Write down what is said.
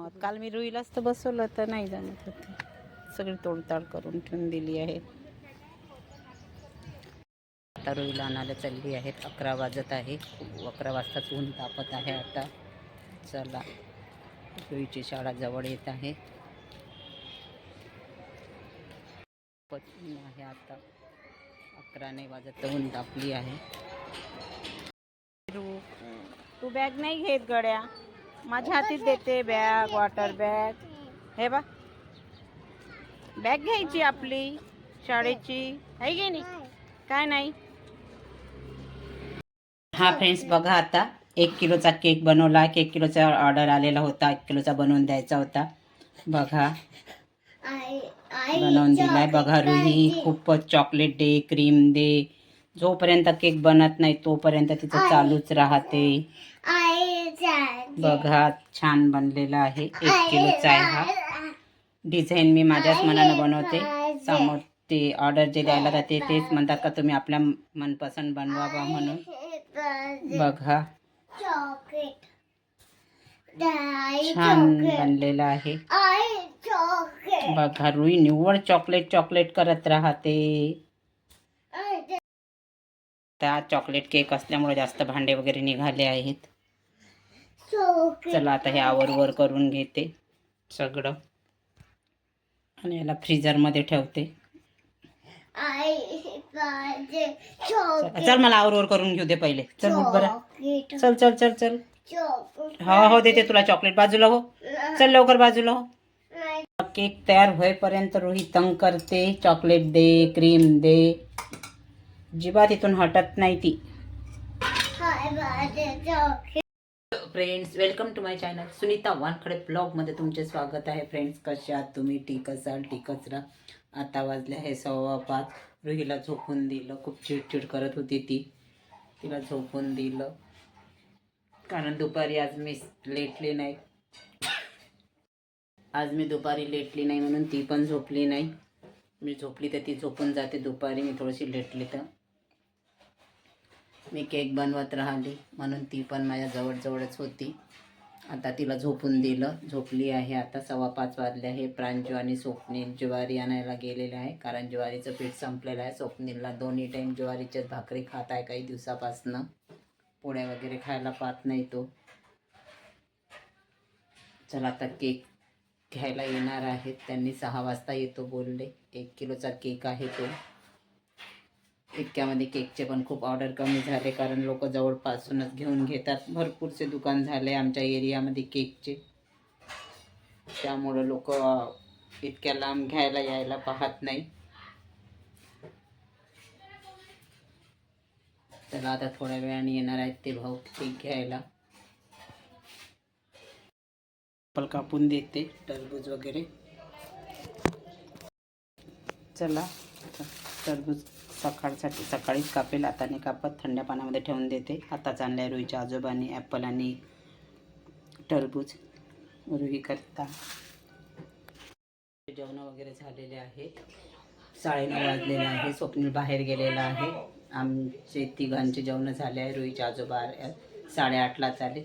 जमत काल मी रुईलाच तर बसवलं तर नाही जमत होती. सगळी तोडताड करून ठेवून दिली आहे. आता रुईला आणायला चालली आहेत. अकरा वाजत आहे. अकरा वाजताच ऊन तापत आहे आता. चला रुईची शाळा जवळ येत आहे. खूपच आहे आता. अकरा नाही वाजत तर ऊन तापली आहे. रु, तू बॅग नाही घेत गड्या. माझ्या हातीत देते बॅग वॉटर बॅग हे बा. बॅग घ्यायची आपली शाळेची. आहे की नाही? काय नाही? हा फ्रेंड्स बघा आता. एक किलोचा केक बनवला. एक किलोचा ऑर्डर आलेला होता. एक किलोचा बनवून द्यायचा होता. बघा. बनवून दिलाय. बघा रुही खूपच चॉकलेट दे क्रीम दे. जोपर्यंत केक बनत नाही तोपर्यंत तिचं चालूच राहते. बघा छान बनलेला आहे. एक किलोचा आहे हा. डिझाईन मी माझ्याच मनानं बनवते. समोर ते ऑर्डर जे द्यायला जाते तेच म्हणतात का तुम्ही आपल्या मनपसंत बनवावा म्हणून. बघा. छान बनलेला आहे. बघा रुई निव्वळ चॉकलेट चॉकलेट करत राहते. त्या चॉकलेट केक असल्यामुळे जास्त भांडे वगैरे निघाले आहेत. चला आता हे आवर वर करून घेते सगळं. आणि याला फ्रीजरमध्ये ठेवते. चला, मला आवर वर करून घेऊ दे पहिले. चल उठ बरं. चल चल चल चल. हो हो देते तुला चॉकलेट. बाजूला हो. चल लवकर बाजूला हो. केक तयार होईपर्यंत रोही तंग करते. चॉकलेट दे क्रीम दे. जिबा तिथून हटत नाही ती. Friends welcome to my channel Sunita Wankhede ब्लॉगमध्ये तुमचे स्वागत आहे. फ्रेंड्स कसे आहात तुम्ही? ठीक असाल? ठीकच राहा आता वाजले आहे सव्वा पाच. रुहीला झोपून दिलं. खूप चिडचिड करत होती ती. तिला झोपून दिलं. कारण दुपारी आज मी लेटली नाही. आज मी दुपारी लेटली नाही म्हणून ती पण झोपली नाही. मी झोपली तर ती झोपून जाते. दुपारी मी थोडीशी लेटली तर. मी केक बनवत राहिली. म्हणून ती पण माझ्या जवळजवळच होती. आता तिला झोपून दिलं. झोपली आहे आता. सव्वा पाच वाजले आहे. प्रांजू आणि स्वप्नील ज्वारी आणायला गेलेले आहे. कारण ज्वारीचं पीठ संपलेलं आहे. स्वप्नीलला दोन्ही टाईम ज्वारीच्याच भाकरी खात आहे काही दिवसापासनं. पोळ्या वगैरे खायला पाहत नाही तो. चला आता केक घ्यायला येणार आहेत. त्यांनी सहा वाजता येतो बोलले. एक किलोचा केक आहे तो. इतक्यामध्ये केकचे पण खूप ऑर्डर कमी झाले कारण लोक जवळपासूनच घेऊन घेतात. भरपूरसे दुकान झाले आमच्या एरियामध्ये केकचे. त्यामुळं लोक इतक्या लांब घ्यायला यायला पाहत नाही. त्याला आता थोड्या वेळाने येणार आहेत ते भाऊ केक घ्यायला. ॲपल कापून देते टरबूज वगैरे. चला टरबूज सकाळसाठी सकाळीच कापेल. हाताने कापत थंड पाण्यामध्ये ठेवून देते. आताच आणल्या रुईच्या आजोबांनी ॲपल आणि टरबूज. रुई जेवणं वगैरे झालेले आहेत साडेनऊ वाजलेले आहे. स्वप्नील बाहेर गेलेला आहे. आमचे तिघांचे जेवणं झाले आहे. रुईच्या आजोबा साडेआठलाच आले.